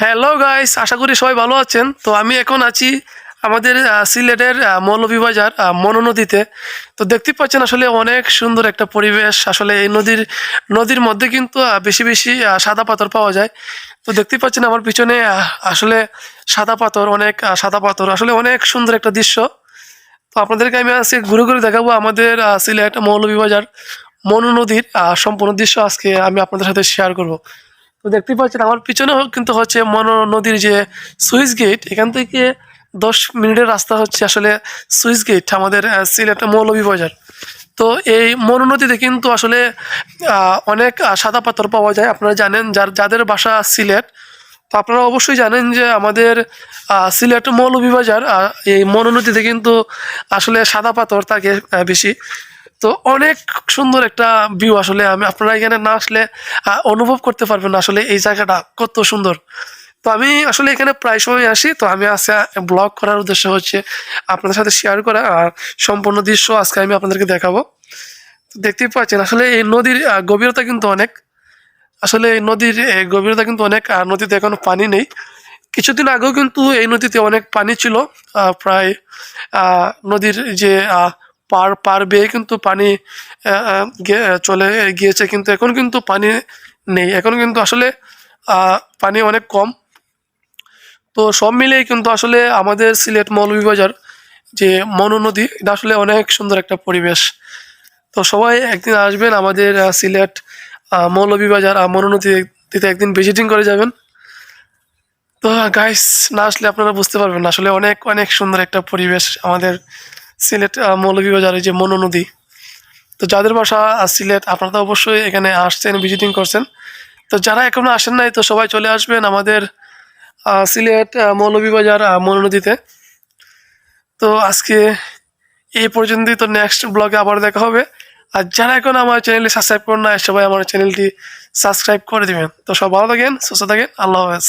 Hello guys আশা করি সবাই ভালো আছেন। তো আমি এখন আছি আমাদের সিলেটের মৌলভীবাজার মনো নদীতে। তো দেখতে পাচ্ছেন আসলে অনেক সুন্দর একটা পরিবেশ। আসলে এই নদীর নদীর মধ্যে কিন্তু বেশি বেশি সাদা পাথর পাওয়া যায়। তো দেখতে পাচ্ছেন আমার পিছনে আসলে সাদা পাথর, অনেক সাদা পাথর। আসলে অনেক সুন্দর একটা দৃশ্য। তো আপনাদেরকে আমি আজকে ঘুরে ঘুরে দেখাবো আমাদের সিলেট মৌলভীবাজার মনু নদীর সম্পূর্ণ দৃশ্য আজকে আমি আপনাদের সাথে শেয়ার করব। তো দেখতেই পাচ্ছেন আমার পিছনেও কিন্তু হচ্ছে মনো নদীর যে সুইচ গেট এখান থেকে দশ মিনিটের রাস্তা হচ্ছে আসলে সুইচ গেট আমাদের আহ, সিলেট মৌলভীবাজার তো এই মনু নদীতে কিন্তু আসলে অনেক সাদা পাথর পাওয়া যায়। আপনারা জানেন যার যাদের বাসা সিলেট তো আপনারা অবশ্যই জানেন যে আমাদের সিলেট মৌলভীবাজার এই মনু নদীতে কিন্তু আসলে সাদা পাথর থাকে বেশি। তো অনেক সুন্দর একটা ভিউ আসলে আমি, আপনারা এখানে না আসলে অনুভব করতে পারবেন আসলে এই জায়গাটা কত সুন্দর। তো আমি আসলে এখানে প্রায় সময় আসি, তো আমি আজকে ব্লগ করার উদ্দেশ্য হচ্ছে আপনাদের সাথে শেয়ার করা আর সম্পূর্ণ দৃশ্য আজকে আমি আপনাদেরকে দেখাবো। তো দেখতেই পাচ্ছেন, আসলে এই নদীর গভীরতা কিন্তু অনেক। আসলে এই নদীর গভীরতা কিন্তু অনেক, আর নদীতে এখন পানি নেই। কিছুদিন আগেও কিন্তু এই নদীতে অনেক পানি ছিল প্রায় নদীর যে পার পার বেয়ে কিন্তু পানি চলে গিয়েছে। কিন্তু এখন কিন্তু পানি নেই। এখন কিন্তু আসলে পানি অনেক কম। তো সব মিলিয়ে কিন্তু আসলে আমাদের সিলেট মৌলভীবাজার যে মনু নদী এটা আসলে অনেক সুন্দর একটা পরিবেশ। তো সবাই একদিন আসবেন আমাদের সিলেট আহ, মৌলভীবাজার আহ, মনু নদীতে একদিন ভিজিটিং করে যাবেন। তো গাইস না আসলে আপনারা বুঝতে পারবেন আসলে অনেক অনেক সুন্দর একটা পরিবেশ আমাদের সিলেট আহ, মৌলভীবাজারের যে মনো নদী। তো যাদের বাসা সিলেট আপনারা তো অবশ্যই এখানে আসছেন ভিজিটিং করছেন। তো যারা এখনও আসেন নাই তো সবাই চলে আসবেন আমাদের সিলেট মৌলভীবাজার মনো নদীতে। তো আজকে এই পর্যন্তই তো নেক্সট ব্লগে আবার দেখা হবে। আর যারা এখন আমার চ্যানেলটি সাবস্ক্রাইব করেন না সবাই আমার চ্যানেলটি সাবস্ক্রাইব করে দিবেন। তো সব ভালো থাকেন সুস্থ থাকেন আল্লাহ হাফেজ।